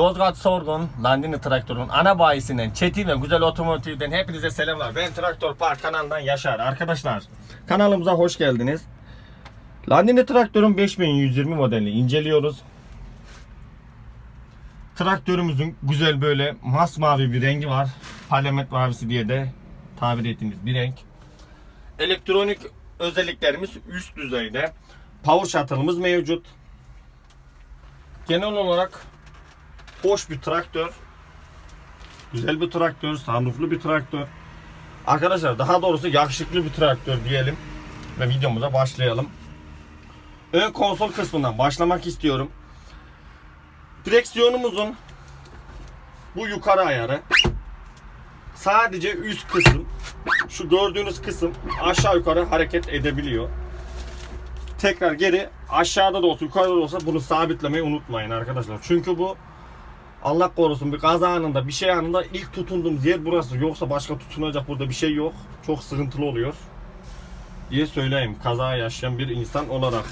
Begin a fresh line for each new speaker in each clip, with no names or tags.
Yozgat Sorgun Landini Traktör'ün ana bayisinden Çetin ve Güzel Otomotiv'den hepinize selamlar. Ben Traktör Park kanalından Yaşar. Arkadaşlar kanalımıza hoş geldiniz. Landini Traktör'ün 5120 modelini inceliyoruz. Traktörümüzün güzel böyle masmavi bir rengi var. Parlament mavisi diye de tabir ettiğimiz bir renk. Elektronik özelliklerimiz üst düzeyde. Power shuttle'ımız mevcut. Genel olarak hoş bir traktör. Güzel bir traktör, sunrooflu bir traktör. Arkadaşlar daha doğrusu yakışıklı bir traktör diyelim. Ve videomuza başlayalım. Ön konsol kısmından başlamak istiyorum. Direksiyonumuzun bu yukarı ayarı sadece üst kısım şu gördüğünüz kısım aşağı yukarı hareket edebiliyor. Tekrar geri aşağıda da olsa yukarıda da olsa bunu sabitlemeyi unutmayın arkadaşlar. Çünkü bu Allah korusun bir kaza anında bir şey anında ilk tutunduğumuz yer burası. Yoksa başka tutunacak burada bir şey yok. Çok sıkıntılı oluyor. Diye söyleyeyim kaza yaşayan bir insan olarak.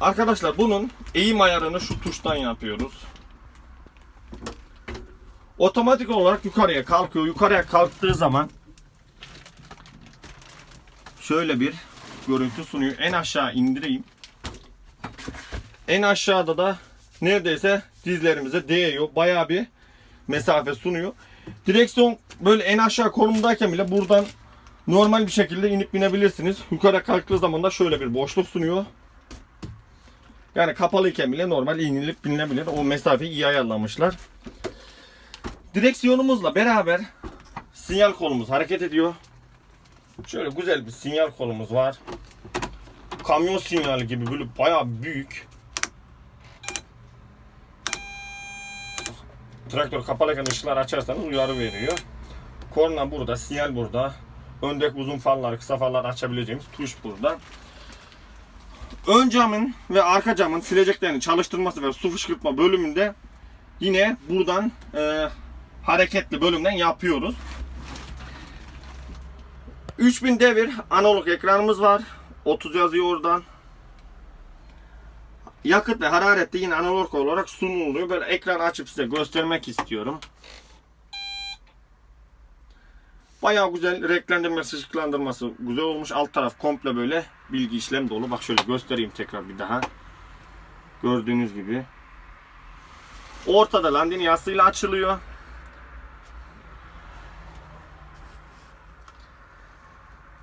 Arkadaşlar bunun eğim ayarını şu tuştan yapıyoruz. Otomatik olarak yukarıya kalkıyor. Yukarıya kalktığı zaman şöyle bir görüntü sunuyor. En aşağı indireyim. En aşağıda da neredeyse dizlerimize değiyor. Bayağı bir mesafe sunuyor. Direksiyon böyle en aşağı konumdayken bile buradan normal bir şekilde inip binebilirsiniz. Yukarı kalktığı zaman da şöyle bir boşluk sunuyor. Yani kapalıyken bile normal inilip binilebilir. O mesafeyi iyi ayarlamışlar. Direksiyonumuzla beraber sinyal kolumuz hareket ediyor. Şöyle güzel bir sinyal kolumuz var. Kamyon sinyali gibi böyle bayağı büyük. Traktör kapalıyken ışıklar açarsanız uyarı veriyor. Korna burada, sinyal burada. Öndeki uzun farlar, kısa farlar açabileceğimiz tuş burada. Ön camın ve arka camın sileceklerini çalıştırması ve su fışkırtma bölümünde yine buradan e, hareketli bölümden yapıyoruz. 3000 devir analog ekranımız var. 30 yazıyor oradan. Yakıt ve hararet de yine analog olarak sunuluyor. Böyle ekran açıp size göstermek istiyorum. Bayağı güzel renklendirmesi, ışıklandırması güzel olmuş. Alt taraf komple böyle bilgi işlem dolu. Bak şöyle göstereyim tekrar bir daha. Gördüğünüz gibi. Ortada landini yasıyla açılıyor.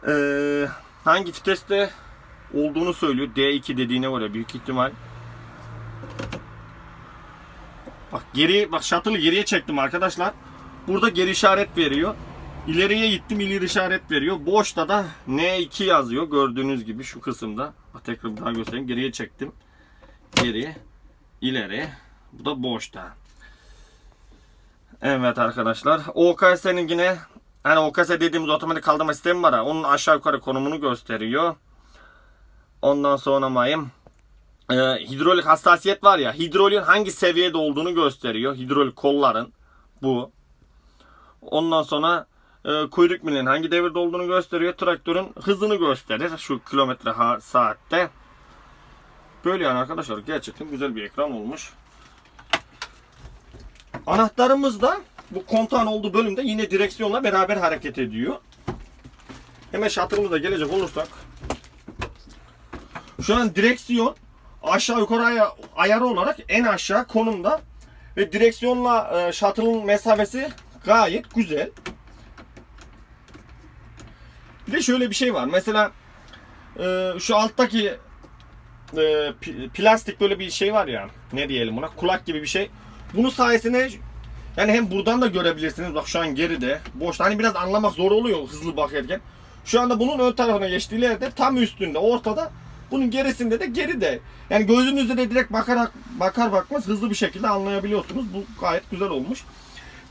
Ee, hangi viteste olduğunu söylüyor. D2 dediğine göre büyük ihtimal. Bak geri bak shuttle'ı geriye çektim arkadaşlar. Burada geri işaret veriyor. İleriye gittim ileri işaret veriyor. Boşta da N2 yazıyor gördüğünüz gibi şu kısımda. Bak tekrar daha göstereyim. Geriye çektim. Geri, ileri. Bu da boşta. Evet arkadaşlar. OKS'nin yine hani OKS dediğimiz otomatik kaldırma sistemi var ya onun aşağı yukarı konumunu gösteriyor. Ondan sonra mayım e, hidrolik hassasiyet var ya hidroliğin hangi seviyede olduğunu gösteriyor. Hidrolik kolların bu. Ondan sonra e, kuyruk milinin hangi devirde olduğunu gösteriyor. Traktörün hızını gösterir şu kilometre ha- saatte. Böyle yani arkadaşlar gerçekten güzel bir ekran olmuş. Anahtarımız da bu kontağın olduğu bölümde yine direksiyonla beraber hareket ediyor. Hemen şatırımıza gelecek olursak. Şu an direksiyon aşağı yukarı aya- ayarı olarak en aşağı konumda. Ve direksiyonla e, shuttle'ın mesafesi gayet güzel. Bir de şöyle bir şey var. Mesela e, şu alttaki e, plastik böyle bir şey var ya. Ne diyelim buna? Kulak gibi bir şey. Bunun sayesinde yani hem buradan da görebilirsiniz. Bak şu an geride. Boşta. Hani biraz anlamak zor oluyor hızlı bakarken. Şu anda bunun ön tarafına geçtiği yerde tam üstünde, ortada. Bunun gerisinde de geride. Yani gözünüzle de direkt bakarak bakar bakmaz hızlı bir şekilde anlayabiliyorsunuz. Bu gayet güzel olmuş.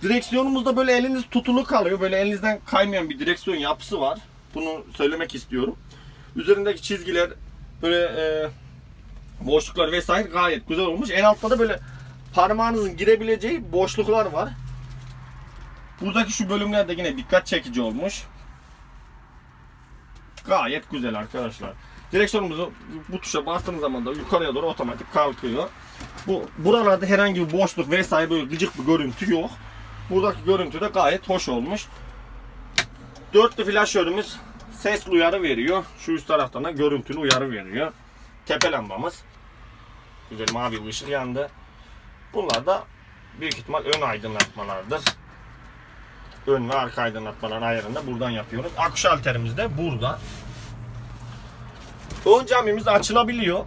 Direksiyonumuzda böyle eliniz tutulu kalıyor. Böyle elinizden kaymayan bir direksiyon yapısı var. Bunu söylemek istiyorum. Üzerindeki çizgiler böyle e, boşluklar vesaire gayet güzel olmuş. En altta da böyle parmağınızın girebileceği boşluklar var. Buradaki şu bölümler de yine dikkat çekici olmuş. Gayet güzel arkadaşlar. Direksiyonumuzu bu tuşa bastığınız zaman da yukarıya doğru otomatik kalkıyor. Bu buralarda herhangi bir boşluk vesaire böyle gıcık bir görüntü yok. Buradaki görüntü de gayet hoş olmuş. Dörtlü flaşörümüz ses uyarı veriyor. Şu üst taraftan da görüntülü uyarı veriyor. Tepe lambamız. Güzel mavi bir ışık yandı. Bunlar da büyük ihtimal ön aydınlatmalardır. Ön ve arka aydınlatmaların ayarını da buradan yapıyoruz. Akış alterimiz de burada. Ön camimiz açılabiliyor.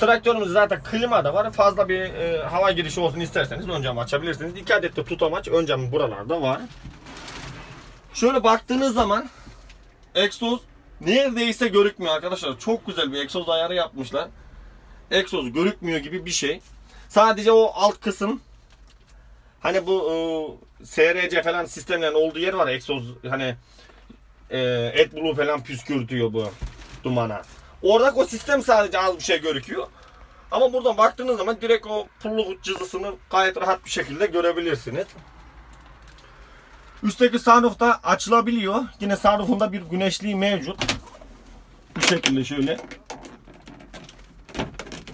Traktörümüz zaten klima da var. Fazla bir e, hava girişi olsun isterseniz ön camı açabilirsiniz. İki adet de tutamaç ön camı buralarda var. Şöyle baktığınız zaman egzoz neredeyse görükmüyor arkadaşlar. Çok güzel bir egzoz ayarı yapmışlar. Egzoz görükmüyor gibi bir şey. Sadece o alt kısım hani bu e, SRC falan sistemlerin olduğu yer var. Egzoz hani e, AdBlue falan püskürtüyor bu dumana. Oradaki o sistem sadece az bir şey görüküyor. Ama buradan baktığınız zaman direkt o pulluk cızısını gayet rahat bir şekilde görebilirsiniz. Üstteki sunroof da açılabiliyor. Yine sunroofunda bir güneşliği mevcut. Bu şekilde şöyle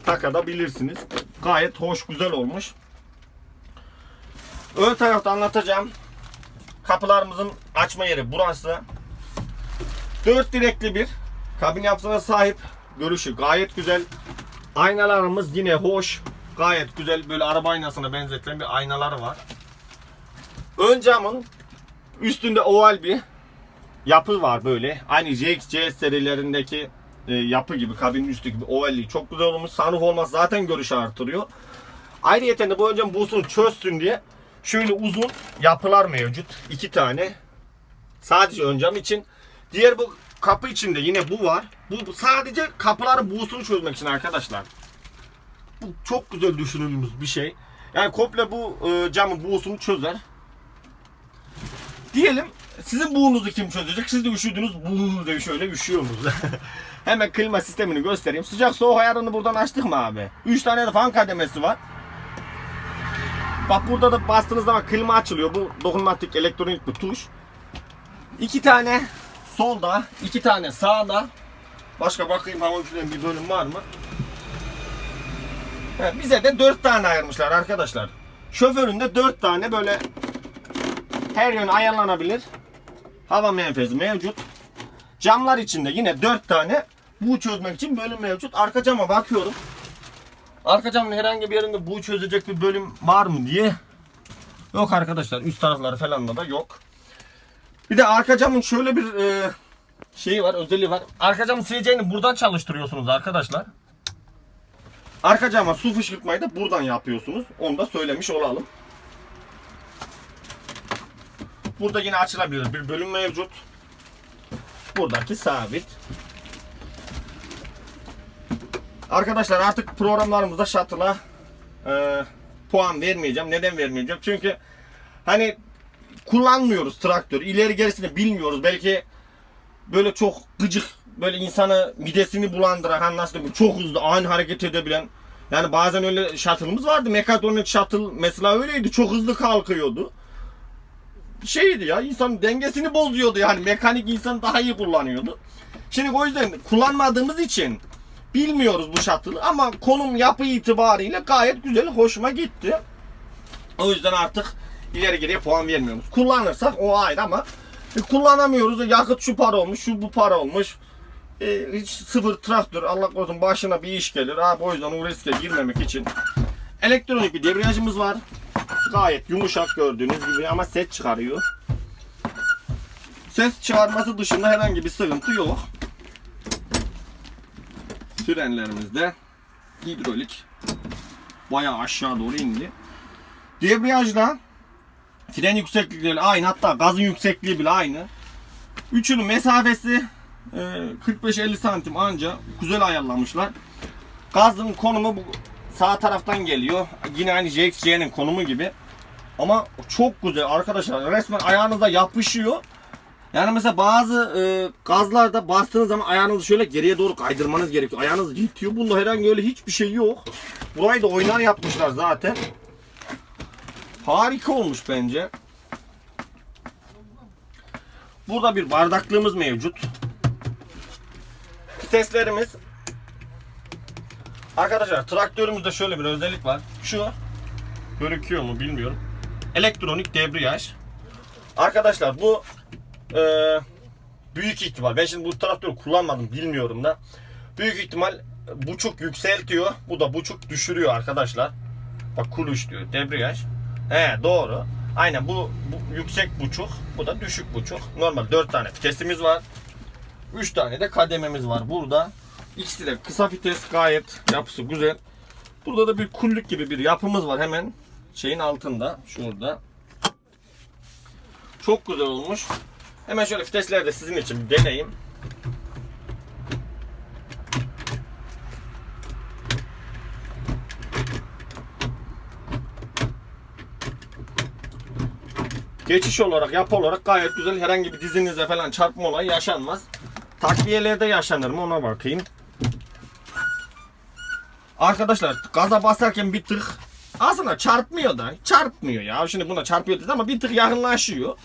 takabilirsiniz. Gayet hoş, güzel olmuş. Ön tarafta anlatacağım. Kapılarımızın açma yeri burası. Dört direkli bir kabin yapısına sahip. Görüşü gayet güzel. Aynalarımız yine hoş. Gayet güzel böyle araba aynasına benzetilen bir aynaları var. Ön camın üstünde oval bir yapı var böyle. Aynı JX serilerindeki e, yapı gibi kabinin üstü gibi ovalliği çok güzel olmuş. Sunroof olması zaten görüşü artırıyor. Ayrıca de bu öncem busunu çözsün diye şöyle uzun yapılar mevcut. iki tane. Sadece ön cam için. Diğer bu kapı içinde yine bu var. Bu sadece kapıların buğusunu çözmek için arkadaşlar. Bu çok güzel düşünülmüş bir şey. Yani komple bu e, camın buğusunu çözer. Diyelim sizin buğunuzu kim çözecek? Siz de üşüdünüz. Buğu diye şöyle üşüyorsunuz. Hemen klima sistemini göstereyim. Sıcak soğuk ayarını buradan açtık mı abi? 3 tane de fan kademesi var. Bak burada da bastığınız zaman klima açılıyor. Bu dokunmatik elektronik bir tuş. İki tane solda, iki tane sağda. Başka bakayım hava üfleyen bir bölüm var mı? He, bize de dört tane ayırmışlar arkadaşlar. Şoföründe dört tane böyle her yön ayarlanabilir. Hava menfezi mevcut. Camlar içinde yine dört tane bu çözmek için bölüm mevcut. Arka cama bakıyorum. Arka camın herhangi bir yerinde bu çözecek bir bölüm var mı diye. Yok arkadaşlar üst tarafları falan da yok. Bir de arka camın şöyle bir e, şeyi var, özelliği var. Arka camın sileceğini buradan çalıştırıyorsunuz arkadaşlar. Arka cama su fışkırtmayı da buradan yapıyorsunuz. Onu da söylemiş olalım. Burada yine açılabilir bir bölüm mevcut. Buradaki sabit. Arkadaşlar artık programlarımızda shuttle'a e, puan vermeyeceğim. Neden vermeyeceğim? Çünkü hani kullanmıyoruz traktör. İleri gerisini bilmiyoruz. Belki böyle çok gıcık böyle insanı midesini bulandıran hani nasıl diyeyim, çok hızlı ani hareket edebilen yani bazen öyle shuttle'ımız vardı. Mekatronik shuttle mesela öyleydi. Çok hızlı kalkıyordu. Şeydi ya insan dengesini bozuyordu yani mekanik insan daha iyi kullanıyordu. Şimdi o yüzden kullanmadığımız için bilmiyoruz bu shuttle'ı ama konum yapı itibariyle gayet güzel hoşuma gitti. O yüzden artık ileri geriye puan vermiyoruz. Kullanırsak o ayrı ama e, kullanamıyoruz. Yakıt şu para olmuş, şu bu para olmuş. E, hiç sıfır traktör Allah korusun başına bir iş gelir. Abi o yüzden o riske girmemek için. Elektronik bir debriyajımız var. Gayet yumuşak gördüğünüz gibi ama ses çıkarıyor. Ses çıkarması dışında herhangi bir sıkıntı yok. Frenlerimizde hidrolik bayağı aşağı doğru indi. Debriyajda fren yükseklikleri aynı hatta gazın yüksekliği bile aynı. Üçünün mesafesi e, 45-50 santim anca güzel ayarlamışlar. Gazın konumu bu sağ taraftan geliyor. Yine aynı JXC'nin konumu gibi. Ama çok güzel arkadaşlar. Resmen ayağınıza yapışıyor. Yani mesela bazı e, gazlarda bastığınız zaman ayağınızı şöyle geriye doğru kaydırmanız gerekiyor. Ayağınız itiyor. Bunda herhangi öyle hiçbir şey yok. Burayı da oynar yapmışlar zaten. Harika olmuş bence. Burada bir bardaklığımız mevcut. Viteslerimiz Arkadaşlar traktörümüzde şöyle bir özellik var. Şu gözüküyor mu bilmiyorum. Elektronik debriyaj. Arkadaşlar bu e, büyük ihtimal ben şimdi bu traktörü kullanmadım bilmiyorum da büyük ihtimal buçuk yükseltiyor. Bu da buçuk düşürüyor arkadaşlar. Bak kuluş diyor debriyaj. He doğru. Aynen bu, bu yüksek buçuk. Bu da düşük buçuk. Normal 4 tane vitesimiz var. 3 tane de kadememiz var burada. İkisi de kısa vites gayet yapısı güzel. Burada da bir kulluk gibi bir yapımız var hemen şeyin altında. Şurada. Çok güzel olmuş. Hemen şöyle vitesleri de sizin için bir deneyim. Geçiş olarak, yapı olarak gayet güzel. Herhangi bir dizinize falan çarpma olayı yaşanmaz. Takviyelerde yaşanır mı ona bakayım. Arkadaşlar gaza basarken bir tık aslında çarpmıyor da çarpmıyor ya. Şimdi buna çarpıyor dedi ama bir tık yakınlaşıyor.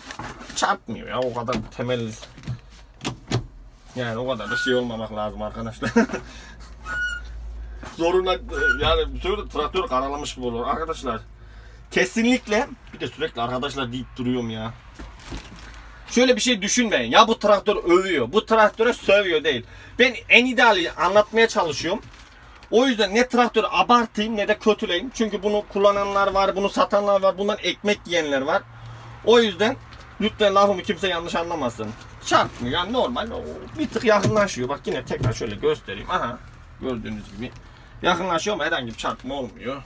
Çarpmıyor ya o kadar temel. Yani o kadar da şey olmamak lazım arkadaşlar. Zoruna yani söyle traktör karalamış gibi olur arkadaşlar. Kesinlikle bir de sürekli arkadaşlar deyip duruyorum ya. Şöyle bir şey düşünmeyin. Ya bu traktör övüyor. Bu traktöre sövüyor değil. Ben en ideali anlatmaya çalışıyorum. O yüzden ne traktörü abartayım ne de kötüleyim. Çünkü bunu kullananlar var, bunu satanlar var, bundan ekmek yiyenler var. O yüzden lütfen lafımı kimse yanlış anlamasın. Çarpmıyor yani normal. Bir tık yakınlaşıyor. Bak yine tekrar şöyle göstereyim. Aha gördüğünüz gibi. Yakınlaşıyor ama herhangi bir çarpma olmuyor.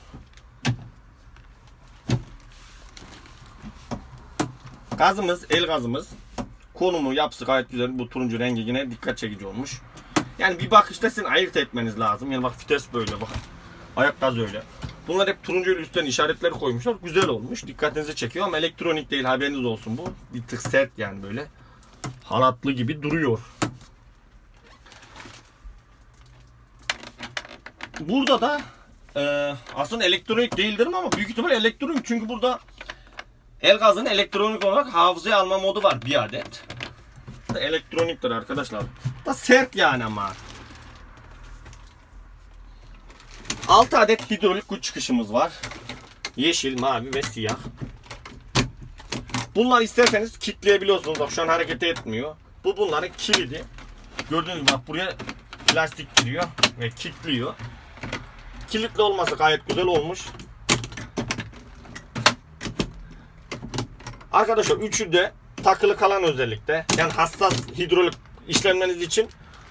Gazımız, el gazımız. Konumu, yapısı gayet güzel. Bu turuncu rengi yine dikkat çekici olmuş. Yani bir bakışta sizin ayırt etmeniz lazım. Yani bak vites böyle bak. Ayak gaz öyle. Bunlar hep turuncu üstten işaretler koymuşlar. Güzel olmuş. Dikkatinizi çekiyor ama elektronik değil haberiniz olsun bu. Bir tık sert yani böyle. Halatlı gibi duruyor. Burada da e, aslında elektronik değildir ama büyük ihtimal elektronik çünkü burada El gazın elektronik olarak hafızaya alma modu var bir adet. Elektroniktir arkadaşlar. Da sert yani ama. 6 adet hidrolik güç çıkışımız var. Yeşil, mavi ve siyah. Bunlar isterseniz kilitleyebiliyorsunuz. Bak şu an hareket etmiyor. Bu bunların kilidi. Gördüğünüz gibi bak buraya plastik giriyor ve kilitliyor. Kilitli olması gayet güzel olmuş. Arkadaşlar üçü de takılı kalan özellikle. Yani hassas hidrolik işlemleriniz için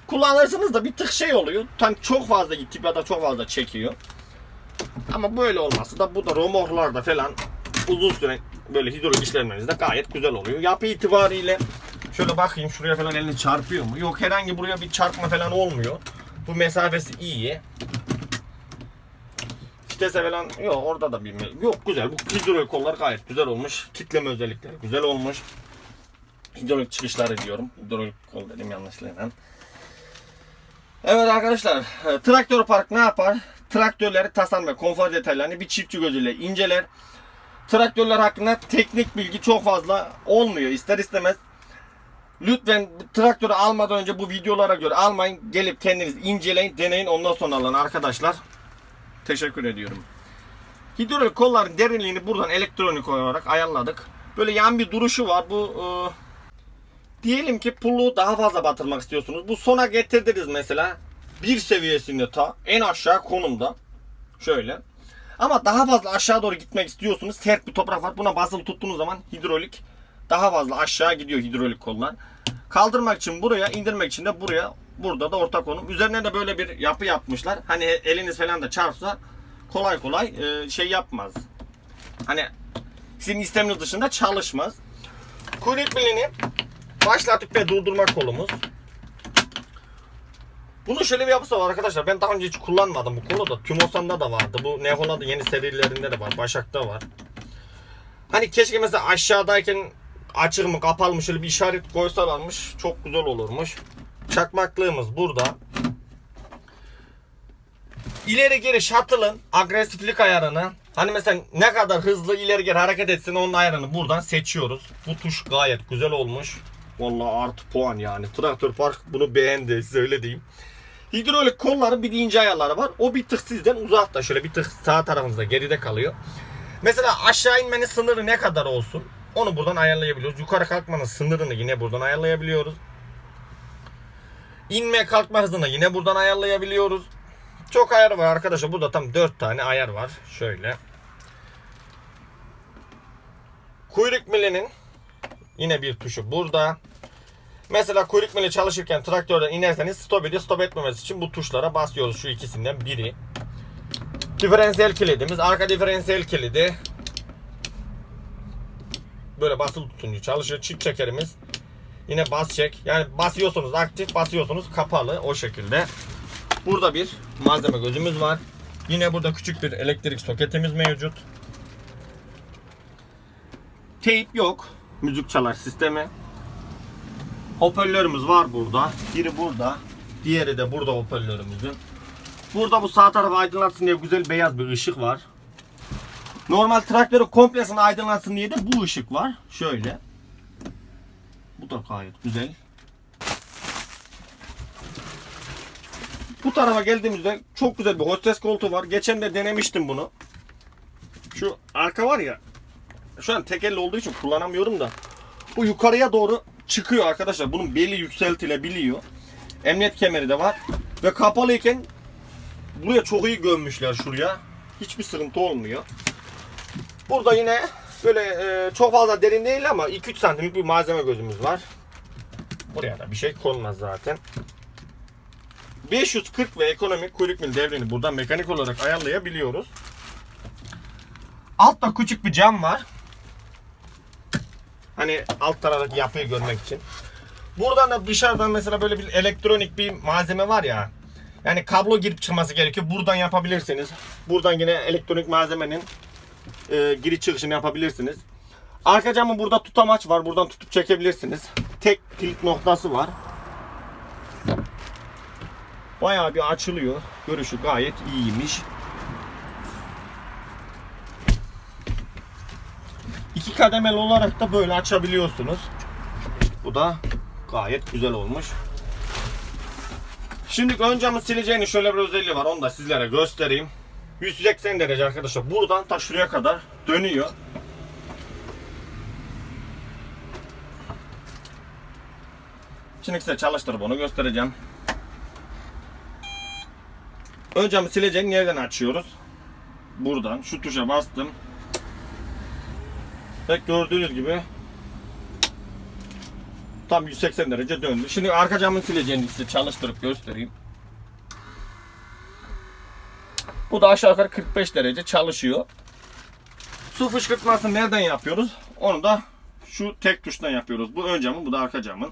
kullanırsınız da bir tık şey oluyor. Tam çok fazla itip ya da çok fazla çekiyor. Ama böyle olması da bu da romorlarda falan uzun süre böyle hidrolik işlemlerinizde gayet güzel oluyor. Yapı itibariyle şöyle bakayım şuraya falan elini çarpıyor mu? Yok herhangi buraya bir çarpma falan olmuyor. Bu mesafesi iyi. Vitese falan yok orada da bir yok güzel. Bu hidrolik kollar gayet güzel olmuş. Kitleme özellikleri güzel olmuş. Hidrolik çıkışları diyorum. Hidrolik kol dedim yanlışlıkla. Evet arkadaşlar, e, Traktör Park ne yapar? Traktörleri tasarım ve konfor detaylarını bir çiftçi gözüyle inceler. Traktörler hakkında teknik bilgi çok fazla olmuyor ister istemez. Lütfen traktörü almadan önce bu videolara göre almayın. Gelip kendiniz inceleyin, deneyin ondan sonra alın arkadaşlar. Teşekkür ediyorum. Hidrolik kolların derinliğini buradan elektronik olarak ayarladık. Böyle yan bir duruşu var. Bu e, diyelim ki pulu daha fazla batırmak istiyorsunuz. Bu sona getirdiniz mesela. Bir seviyesinde ta en aşağı konumda. Şöyle. Ama daha fazla aşağı doğru gitmek istiyorsunuz. Sert bir toprak var. Buna basılı tuttuğunuz zaman hidrolik daha fazla aşağı gidiyor hidrolik kollar. Kaldırmak için buraya, indirmek için de buraya. Burada da orta konum. Üzerine de böyle bir yapı yapmışlar. Hani eliniz falan da çarpsa kolay kolay e, şey yapmaz. Hani sizin isteminiz dışında çalışmaz. Kuyruk milini başlatıp ve durdurma kolumuz. Bunun şöyle bir yapısı var arkadaşlar. Ben daha önce hiç kullanmadım bu kolu da. Tümosan'da da vardı. Bu Nehola'da yeni serilerinde de var. Başak'ta var. Hani keşke mesela aşağıdayken açık mı kapalı mı şöyle bir işaret koysalarmış. Çok güzel olurmuş. Çakmaklığımız burada. İleri geri shuttle'ın agresiflik ayarını hani mesela ne kadar hızlı ileri geri hareket etsin onun ayarını buradan seçiyoruz. Bu tuş gayet güzel olmuş. Vallahi artı puan yani. Traktör Park bunu beğendi size öyle diyeyim. Hidrolik kolları bir de ince ayarları var. O bir tık sizden uzakta. Şöyle bir tık sağ tarafınızda geride kalıyor. Mesela aşağı inmenin sınırı ne kadar olsun? Onu buradan ayarlayabiliyoruz. Yukarı kalkmanın sınırını yine buradan ayarlayabiliyoruz. İnme kalkma hızını yine buradan ayarlayabiliyoruz. Çok ayar var arkadaşlar. Burada tam 4 tane ayar var. Şöyle. Kuyruk milinin yine bir tuşu burada. Mesela kuyruk mili çalışırken traktörden inerseniz stop ediyor. Stop etmemesi için bu tuşlara basıyoruz. Şu ikisinden biri. Diferansiyel kilidimiz. Arka diferansiyel kilidi. Böyle basılı tutunca çalışıyor. Çift çekerimiz. Yine bas çek. Yani basıyorsunuz aktif, basıyorsunuz kapalı o şekilde. Burada bir malzeme gözümüz var. Yine burada küçük bir elektrik soketimiz mevcut. Teyp yok. Müzik çalar sistemi. Hoparlörümüz var burada. Biri burada. Diğeri de burada hoparlörümüzün. Burada bu sağ tarafı aydınlatsın diye güzel beyaz bir ışık var. Normal traktörü komplesini aydınlatsın diye de bu ışık var. Şöyle. Bu da gayet güzel. Bu tarafa geldiğimizde çok güzel bir hostes koltuğu var. Geçen de denemiştim bunu. Şu arka var ya. Şu an tek elle olduğu için kullanamıyorum da. Bu yukarıya doğru çıkıyor arkadaşlar. Bunun beli yükseltilebiliyor. Emniyet kemeri de var. Ve kapalıyken buraya çok iyi gömmüşler şuraya. Hiçbir sıkıntı olmuyor. Burada yine böyle e, çok fazla derin değil ama 2-3 santimlik bir malzeme gözümüz var. Buraya da bir şey konmaz zaten. 540 ve ekonomik kuyruk mil devrini buradan mekanik olarak ayarlayabiliyoruz. Altta küçük bir cam var. Hani alt taraftaki yapıyı görmek için. Buradan da dışarıdan mesela böyle bir elektronik bir malzeme var ya. Yani kablo girip çıkması gerekiyor. Buradan yapabilirsiniz. Buradan yine elektronik malzemenin e, giriş çıkışını yapabilirsiniz. Arka camın burada tutamaç var. Buradan tutup çekebilirsiniz. Tek kilit noktası var. Bayağı bir açılıyor. Görüşü gayet iyiymiş. İki kademeli olarak da böyle açabiliyorsunuz. Bu da gayet güzel olmuş. Şimdi ön camı sileceğinin şöyle bir özelliği var. Onu da sizlere göstereyim. 180 derece arkadaşlar. Buradan ta şuraya kadar dönüyor. Şimdi size çalıştırıp onu göstereceğim. Ön camı sileceğin yerden açıyoruz. Buradan şu tuşa bastım. Ve gördüğünüz gibi tam 180 derece döndü. Şimdi arka camın sileceğini size çalıştırıp göstereyim. Bu da aşağı yukarı 45 derece çalışıyor. Su fışkırtmasını nereden yapıyoruz? Onu da şu tek tuştan yapıyoruz. Bu ön camın, bu da arka camın.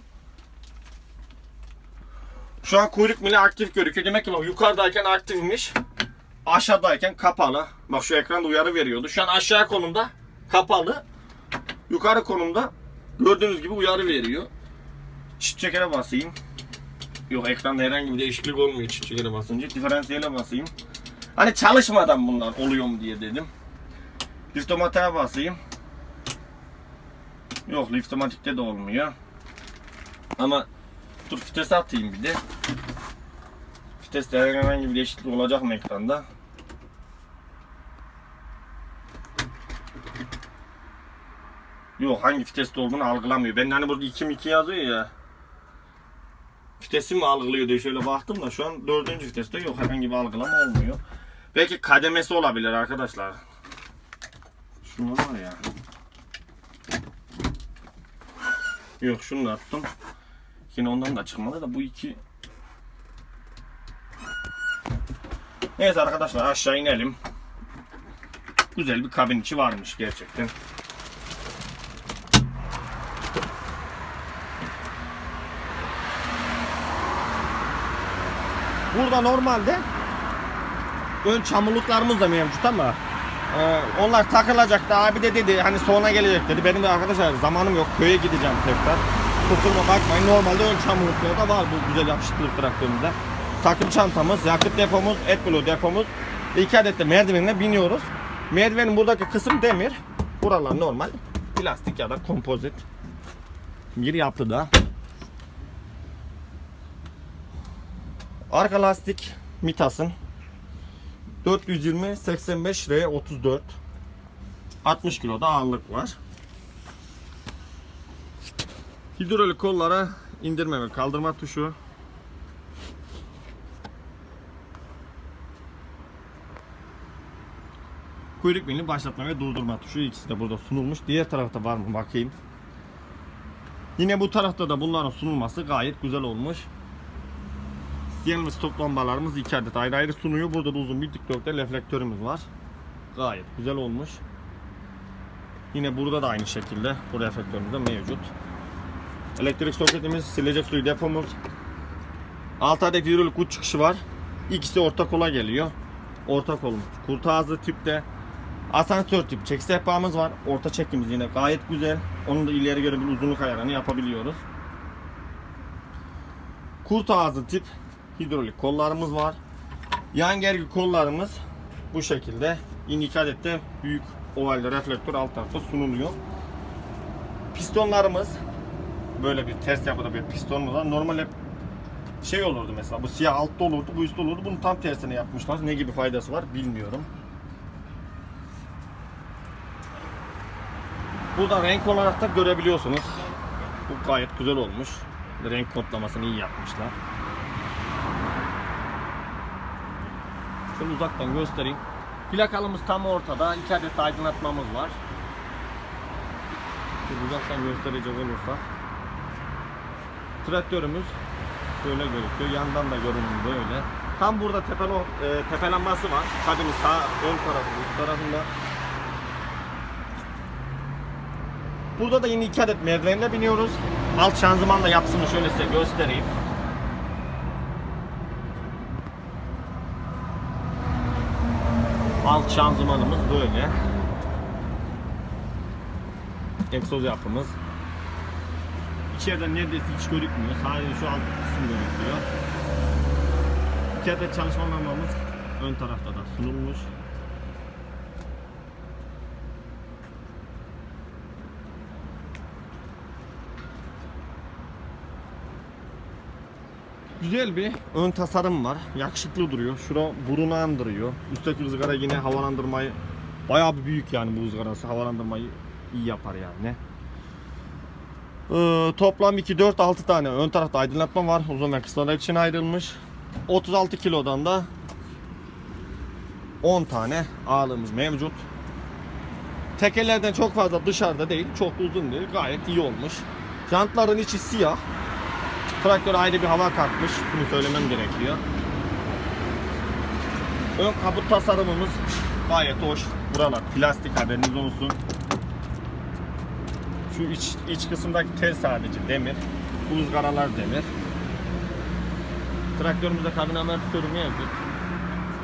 Şu an kuyruk mili aktif görünüyor. Demek ki bak yukarıdayken aktifmiş. Aşağıdayken kapalı. Bak şu ekranda uyarı veriyordu. Şu an aşağı konumda kapalı. Yukarı konumda gördüğünüz gibi uyarı veriyor. Çift çekere basayım. Yok ekranda herhangi bir değişiklik olmuyor çift çekere basınca. Diferansiyele basayım. Hani çalışmadan bunlar oluyor mu diye dedim. Liftomatiğe basayım. Yok liftomatikte de olmuyor. Ama dur vites atayım bir de. Viteste herhangi bir değişiklik olacak mı ekranda? Yok hangi viteste olduğunu algılamıyor. Ben hani burada 2 2 yazıyor ya. Vitesi mi algılıyor diye şöyle baktım da şu an dördüncü viteste yok herhangi bir algılama olmuyor. Belki kademesi olabilir arkadaşlar. Şunu var ya. Yok şunu da attım. Yine ondan da çıkmadı da bu iki Neyse arkadaşlar aşağı inelim. Güzel bir kabin içi varmış gerçekten. Burada normalde ön çamurluklarımız da mevcut ama e, onlar takılacaktı. Abi de dedi hani sonra gelecek dedi. Benim de arkadaşlar zamanım yok. Köye gideceğim tekrar. Kusuruma bakmayın. Normalde ön çamurlukları da var bu güzel yapışıklık traktörümüzde. Takım çantamız, yakıt depomuz, AdBlue depomuz. iki adet de merdivenle biniyoruz. Merdivenin buradaki kısım demir. Buralar normal plastik ya da kompozit. Bir yapıda. Arka lastik Mitas'ın 420 85 R 34 60 kiloda ağırlık var. Hidrolik kollara indirme ve kaldırma tuşu. Kuyruk milini başlatma ve durdurma tuşu ikisi de burada sunulmuş. Diğer tarafta var mı bakayım. Yine bu tarafta da bunların sunulması gayet güzel olmuş. Siyanlı stop lambalarımız iki adet ayrı ayrı sunuyor. Burada da uzun bir dikdörtgen reflektörümüz var. Gayet güzel olmuş. Yine burada da aynı şekilde bu reflektörümüz de mevcut. Elektrik soketimiz, silecek suyu depomuz. 6 adet hidrolik uç çıkışı var. İkisi orta kola geliyor. Orta kolumuz kurt ağzı tipte. Asansör tip çek sehpamız var. Orta çekimiz yine gayet güzel. Onun da ileri göre bir uzunluk ayarını yapabiliyoruz. Kurt ağzı tip hidrolik kollarımız var. Yan gergi kollarımız bu şekilde. Yine iki adet de büyük ovalde reflektör alt tarafta sunuluyor. Pistonlarımız böyle bir ters yapıda bir pistonumuz var. Normal hep şey olurdu mesela bu siyah altta olurdu bu üstte olurdu. Bunu tam tersine yapmışlar. Ne gibi faydası var bilmiyorum. Burada renk olarak da görebiliyorsunuz. Bu gayet güzel olmuş. Renk kodlamasını iyi yapmışlar. Şöyle uzaktan göstereyim. Plakalımız tam ortada. İki adet aydınlatmamız var. Şöyle uzaktan gösterecek olursak. Traktörümüz şöyle gözüküyor. Yandan da görünüm böyle. Tam burada tepelo, e, tepelenmesi var. Kabinin sağ ön tarafında, üst tarafında. Burada da yine iki adet merdivenle biniyoruz. Alt şanzımanla yapısını şöyle size göstereyim. Alt şanzımanımız böyle. Egzoz yapımız. İçeriden neredeyse hiç görükmüyor. Sadece şu alt kısım görüküyor. Adet çalışma lambamız ön tarafta da sunulmuş. Güzel bir ön tasarım var. Yakışıklı duruyor. Şura burunu andırıyor. Üstteki ızgara yine havalandırmayı bayağı bir büyük yani bu ızgarası. Havalandırmayı iyi yapar yani. Ee, toplam 2, 4, 6 tane ön tarafta aydınlatma var. Uzun ve kısalar için ayrılmış. 36 kilodan da 10 tane ağırlığımız mevcut. Tekerlerden çok fazla dışarıda değil. Çok uzun değil. Gayet iyi olmuş. Jantların içi siyah. Traktör ayrı bir hava katmış. Bunu söylemem gerekiyor. Ön kaput tasarımımız gayet hoş. Buralar plastik haberiniz olsun. Şu iç, iç kısımdaki tel sadece demir. Bu ızgaralar demir. Traktörümüzde kabin amortisörü mevcut.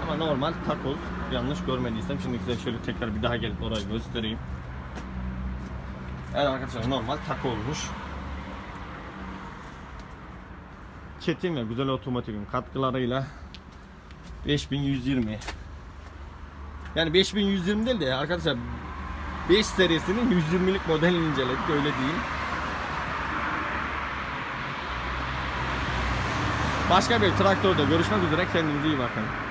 Ama normal takoz. Yanlış görmediysem şimdi size şöyle tekrar bir daha gelip orayı göstereyim. Evet arkadaşlar normal takozmuş. Çetin ve güzel otomatiğin katkılarıyla 5120 yani 5120 değil de arkadaşlar 5 serisinin 120'lik modelini inceledik öyle değil. Başka bir traktörde görüşmek üzere kendinize iyi bakın.